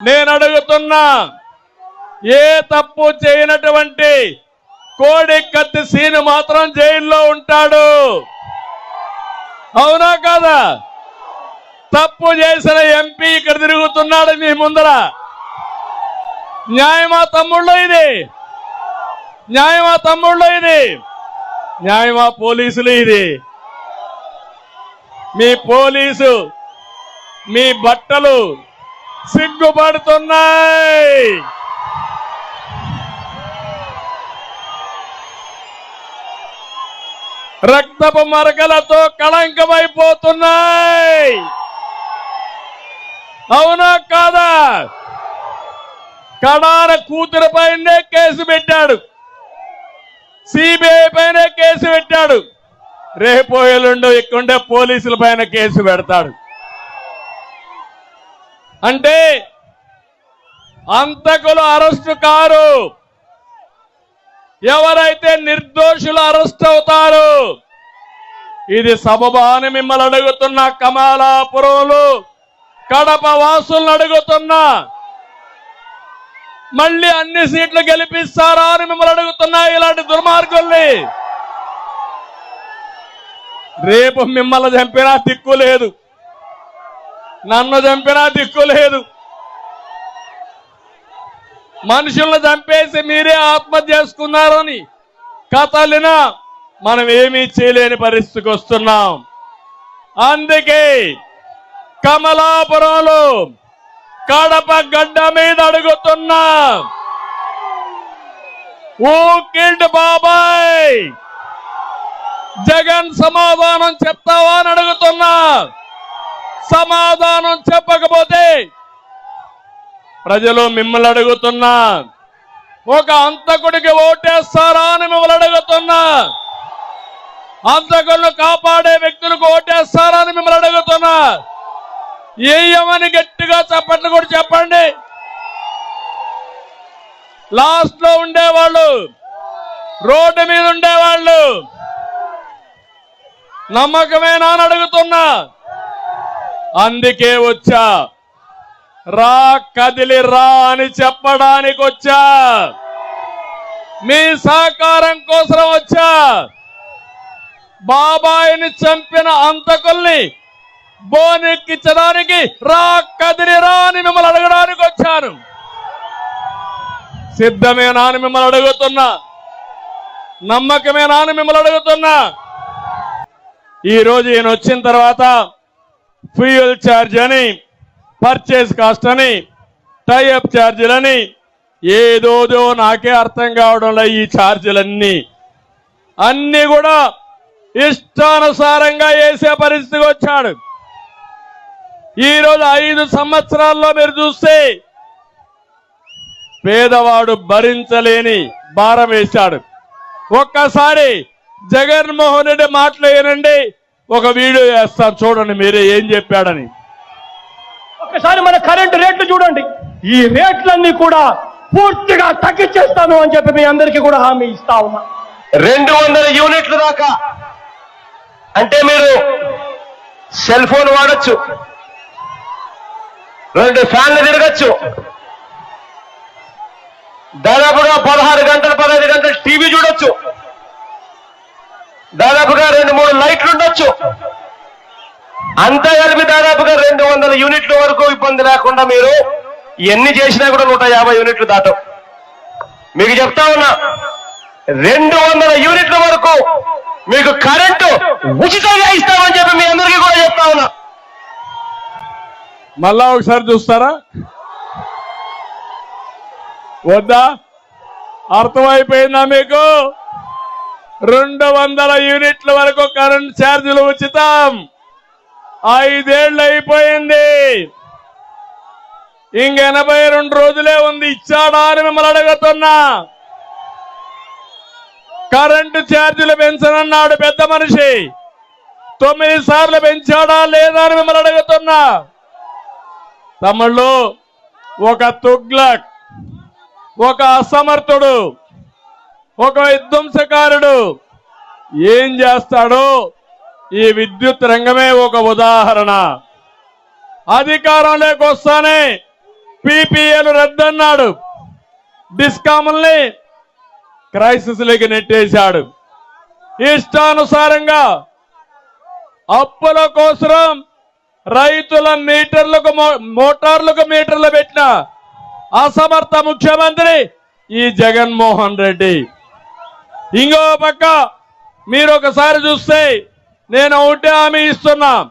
నేను అడుగుతున్నా ఏ తప్పు చేయనటువంటి కోడి కత్తి సీను మాత్రం జైల్లో ఉంటాడు. అవునా కాదా? తప్పు చేసిన ఎంపీ ఇక్కడ తిరుగుతున్నాడు మీ ముందర. న్యాయమా తమ్ముళ్ళు ఇది? న్యాయమా తమ్ముళ్ళు ఇది? న్యాయమా పోలీసులు ఇది? మీ పోలీసు మీ బట్టలు సిగ్గుపడుతున్నాయి. రక్తపు మరకలతో కళంకమైపోతున్నాయి. అవునా కాదా? కడాన కూతురు పైనే కేసు పెట్టాడు. సిబిఐ పైన కేసు పెట్టాడు. రేపు ఎల్లుండో ఇక్కడే పోలీసుల పైన కేసు పెడతాడు. అంటే అంతకులు అరెస్టు కారు. ఎవరైతే నిర్దోషులు అరెస్ట్ అవుతారు ఇది సబబా అని మిమ్మల్ని అడుగుతున్న కమాలాపురంలో కడప వాసులను అడుగుతున్నా మళ్ళీ అన్ని సీట్లు గెలిపిస్తారా అని మిమ్మల్ని అడుగుతున్నా ఇలాంటి దుర్మార్గుల్ని. రేపు మిమ్మల్ని చంపినా దిక్కు లేదు. నన్ను చంపినా దిక్కు లేదు. మనుషులను చంపేసి మీరే ఆత్మహత్య చేసుకున్నారని కథలినా మనం ఏమీ చేయలేని పరిస్థితికి వస్తున్నాం. అందుకే కమలాపురంలో కడప గడ్డ మీద అడుగుతున్నా ఓ బాబాయ్ జగన్ సమాధానం చెప్తావా? అని అడుగుతున్నా. సమాధానం చెప్పకపోతే ప్రజలు మిమ్మల్ని అడుగుతున్నా ఒక అంతకుడికి ఓటేస్తారా అని మిమ్మల్ని అడుగుతున్నా అంతకులను కాపాడే వ్యక్తులకు ఓటేస్తారా అని మిమ్మల్ని అడుగుతున్నా. ఏయమని గట్టిగా చెప్పండి కూడా చెప్పండి. లాస్ట్లో ఉండేవాళ్ళు రోడ్డు మీద ఉండేవాళ్ళు నమ్మకమేనా అని అడుగుతున్నా. అందుకే వచ్చా. రా కదిలి రా అని చెప్పడానికి వచ్చా. మీ సహకారం కోసం వచ్చా. బాబాయిని చంపిన అంతకుల్ని బోనెక్కించడానికి రా కదిలి రా అని మిమ్మల్ని అడగడానికి వచ్చాను. సిద్ధమేనా అని మిమ్మల్ని అడుగుతున్నా. నమ్మకమేనా అని మిమ్మల్ని అడుగుతున్నా. ఈ రోజు ఈయన వచ్చిన తర్వాత ఫ్యూయల్ ఛార్జ్ అని పర్చేస్ కాస్ట్ అని టైఅప్ ఛార్జీలని ఏదోదో నాకే అర్థం కావడంలో ఈ ఛార్జీలన్నీ అన్ని కూడా ఇష్టానుసారంగా వేసే పరిస్థితికి వచ్చాడు. ఈరోజు ఐదు సంవత్సరాల్లో మీరు చూస్తే పేదవాడు భరించలేని భారం వేశాడు. ఒక్కసారి జగన్మోహన్ రెడ్డి మాట్లాడనండి ఒక వీడియో వేస్తాను చూడండి మీరే ఏం చెప్పాడని. ఒకసారి మన కరెంటు రేట్లు చూడండి. ఈ రేట్లన్నీ కూడా పూర్తిగా తగ్గించేస్తాను అని చెప్పి మీ అందరికీ కూడా హామీ ఇస్తా ఉన్నా. రెండు వందల యూనిట్లు దాకా. అంటే మీరు సెల్ ఫోన్ వాడచ్చు. రెండు ఫ్యాన్లు తిరగచ్చు. దాదాపుగా పదహారు గంటలు పదహైదు గంటలు టీవీ చూడొచ్చు. దాదాపుగా రెండు చేయొచ్చు అంతా కలిపి దాదాపుగా రెండు వందల యూనిట్ల వరకు ఇబ్బంది లేకుండా మీరు ఎన్ని చేసినా కూడా నూట యాభై యూనిట్లు దాటం. మీకు చెప్తా ఉన్నా రెండు వందల యూనిట్ల వరకు మీకు కరెంటు ఉచితంగా ఇస్తామని చెప్పి మీ అందరికీ కూడా చెప్తా ఉన్నా. మళ్ళా ఒకసారి చూస్తారా? వద్దా? అర్థమైపోయిందా మీకు? రెండు వందల యూనిట్ల వరకు కరెంట్ ఛార్జీలు ఉచితం. ఐదేళ్ళు అయిపోయింది. ఇంక ఎనభై రెండు రోజులే ఉంది. ఇచ్చాడా అని మిమ్మల్ని అడుగుతున్నా. కరెంటు ఛార్జీలు పెంచనన్నాడు పెద్ద మనిషి. తొమ్మిది సార్లు పెంచాడా లేదా అని మిమ్మల్ని అడుగుతున్నా. తమ్ముళ్ళు ఒక తుగ్లక్ ఒక అసమర్థుడు ఒక విధ్వంసకారుడు ఏం చేస్తాడో ఈ విద్యుత్ రంగమే ఒక ఉదాహరణ. అధికారంలోకి వస్తానే పీపీఏలు రద్దన్నాడు. డిస్కాముల్ని క్రైసిస్లోకి నెట్టేశాడు. ఇష్టానుసారంగా అప్పుల కోసరం రైతుల మీటర్లకు మో- మోటార్లకు మీటర్లు పెట్టిన అసమర్థ ముఖ్యమంత్రి ఈ జగన్మోహన్ రెడ్డి. ఇంకో పక్క మీరు ఒకసారి చూస్తే నేను ఒకటే హామీ ఇస్తున్నా.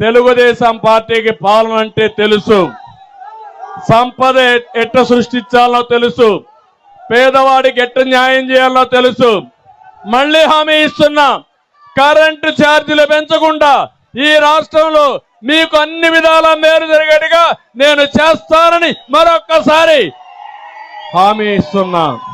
తెలుగుదేశం పార్టీకి పాలన అంటే తెలుసు. సంపద ఎట్ట సృష్టించాలో తెలుసు. పేదవాడికి ఎట్ట న్యాయం చేయాలో తెలుసు. మళ్ళీ హామీ ఇస్తున్నా. కరెంటు ఛార్జీలు పెంచకుండా ఈ రాష్ట్రంలో మీకు అన్ని విధాల మేలు జరిగేట్టుగా నేను చేస్తానని మరొక్కసారి హామీ ఇస్తున్నా.